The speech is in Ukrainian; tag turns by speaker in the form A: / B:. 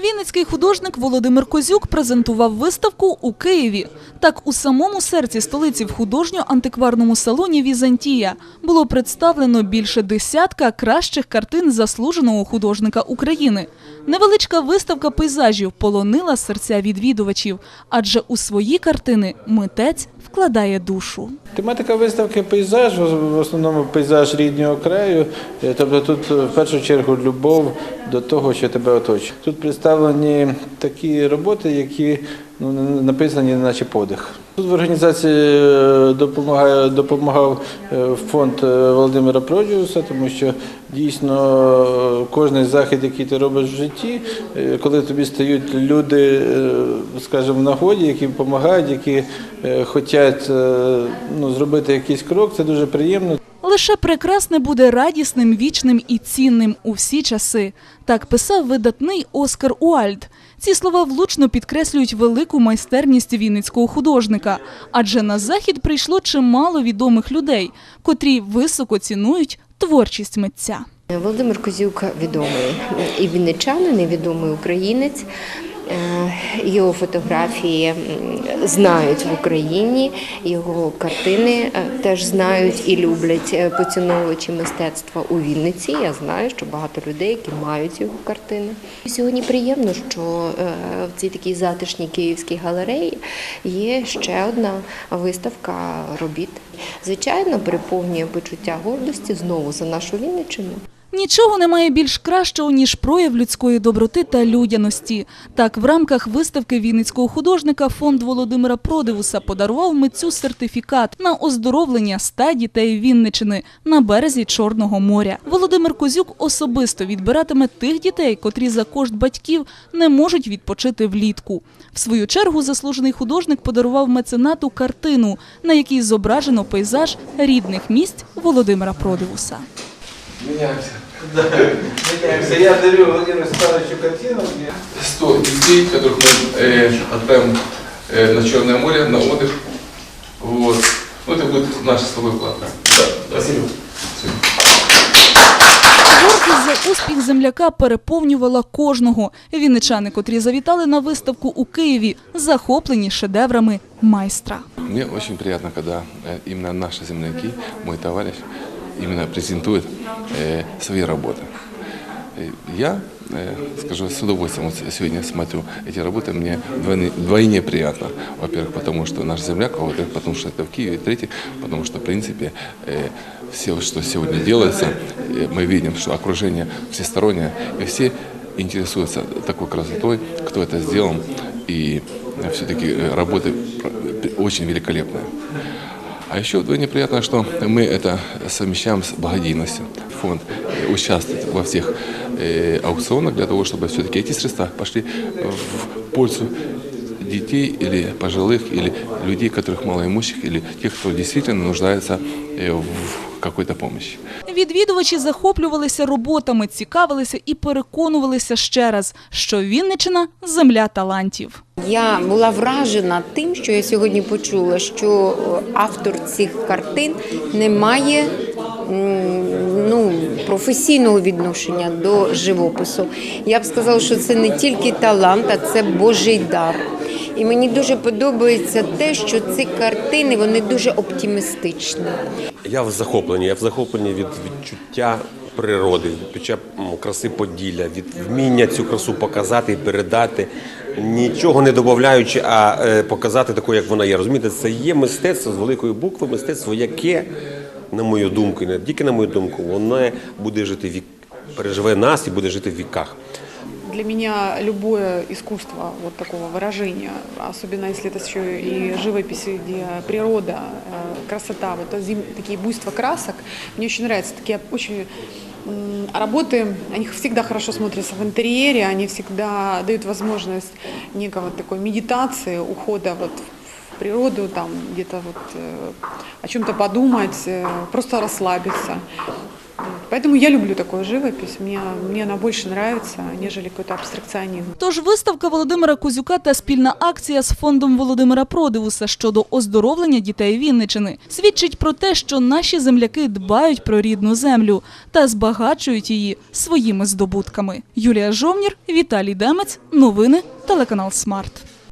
A: Вінницький художник Володимир Козюк презентував виставку у Києві. Так, у самому серці столиці в художньо-антикварному салоні Візантія було представлено більше десятка кращих картин заслуженого художника України. Невеличка виставка пейзажів полонила серця відвідувачів, адже у свої картини митець вкладає душу.
B: Тематика виставки пейзаж, в основному пейзаж рідного краю. Е, Тобто тут е, в першу чергу любов до того, що тебе оточує. Тут представлені такі роботи, які ну, написані наче подих. Тут в організації е, допомагав е, фонд е, Володимира Продюса, тому що дійсно кожен захід, який ти робиш в житті, коли тобі стають люди, скажімо, в нагоді, які допомагають, які хочуть ну, зробити якийсь крок, це дуже приємно.
A: Лише прекрасне буде радісним, вічним і цінним у всі часи. Так писав видатний Оскар Уальд. Ці слова влучно підкреслюють велику майстерність вінницького художника, адже на захід прийшло чимало відомих людей, котрі високо цінують творчість митця.
C: Володимир Козюк відомий і вінничанин, і відомий українець. Е, Його фотографії знають в Україні, його картини е, теж знають і люблять е, поціновувачі мистецтва у Вінниці. Я знаю, що багато людей, які мають його картини. Сьогодні приємно, що в цій такій затишній київській галереї є ще одна виставка робіт. Звичайно, переповнює почуття гордості знову за нашу Вінниччину.
A: Нічого немає більш кращого, ніж прояв людської доброти та людяності. Так, в рамках виставки вінницького художника фонд Володимира Продивуса подарував митцю сертифікат на оздоровлення ста дітей Вінничини на березі Чорного моря. Володимир Козюк особисто відбиратиме тих дітей, котрі за кошт батьків не можуть відпочити влітку. В свою чергу заслужений художник подарував меценату картину, на якій зображено пейзаж рідних місць Володимира Продивуса.
B: Меняемся. Меняемся. Я дарю Владимиру Степановичу картину.
D: 100 детей, которых мы э, отправим э, на Черное море на отдых. Вот. Ну, это будет наш с тобой вклад. Да,
B: Спасибо.
A: Гордість за успіх земляка переповнювала кожного. Вінничани, котрі завітали на виставку у Києві, захоплені шедеврами майстра.
D: Мне очень приятно, когда э, именно наши земляки, мой товарищ, именно презентует э, свои работы. Э, Я, э, скажу, с удовольствием вот сегодня смотрю эти работы, мне вдвойне, вдвойне приятно. Во-первых, потому что наш земляк, а во-вторых, потому что это в Киеве, и в-третьих, потому что, в принципе, все, что сегодня делается, мы видим, что окружение всестороннее, и все интересуются такой красотой, кто это сделал, и все-таки работы очень великолепные. А еще вдвойне приятно, что мы это совмещаем с благодійностью. Фонд э, участвует во всех э, аукционах для того, чтобы все-таки эти средства пошли в пользу детей или пожилых, или людей, которых малоимущих, или тех, кто действительно нуждается э, в какой-то помощи.
A: Відвідувачі захоплювалися роботами, цікавилися і переконувалися ще раз, що Вінничина – земля талантів.
E: Я була вражена тим, що я сьогодні почула, що автор цих картин не має ну, професійного відношення до живопису. Я б сказала, що це не тільки талант, а це Божий дар. І мені дуже подобається те, що ці картини вони дуже оптимістичні.
F: Я в захопленні. Я в захопленні від відчуття природи, від відчуття краси Поділля, від вміння цю красу показати і передати, нічого не додаючи, а е, показати такою, як вона є. Розумієте, це є мистецтво з великої букви, мистецтво, яке, на мою думку, не тільки на мою думку, воно буде жити вік, переживе нас і буде жити в віках
G: Для меня любое искусство вот такого выражения, особенно если это еще и живопись, где природа, э, красота, вот зим- такие буйства красок, мне очень нравятся. Такие очень м, работы, они всегда хорошо смотрятся в интерьере, они всегда дают возможность некого такой медитации, ухода вот в природу, там где-то вот э, о чем-то подумать, э, просто расслабиться. Поэтому я люблю такую живопись, мне, мне она больше нравится, нежели какой-то абстракционизм.
A: Тож виставка Володимира Кузюка та спільна акція з фондом Володимира Продивуса щодо оздоровлення дітей Вінничини свідчить про те, що наші земляки дбають про рідну землю та збагачують її своїми здобутками. Юлія Жовнір, Віталій Демець. Новини телеканал Смарт.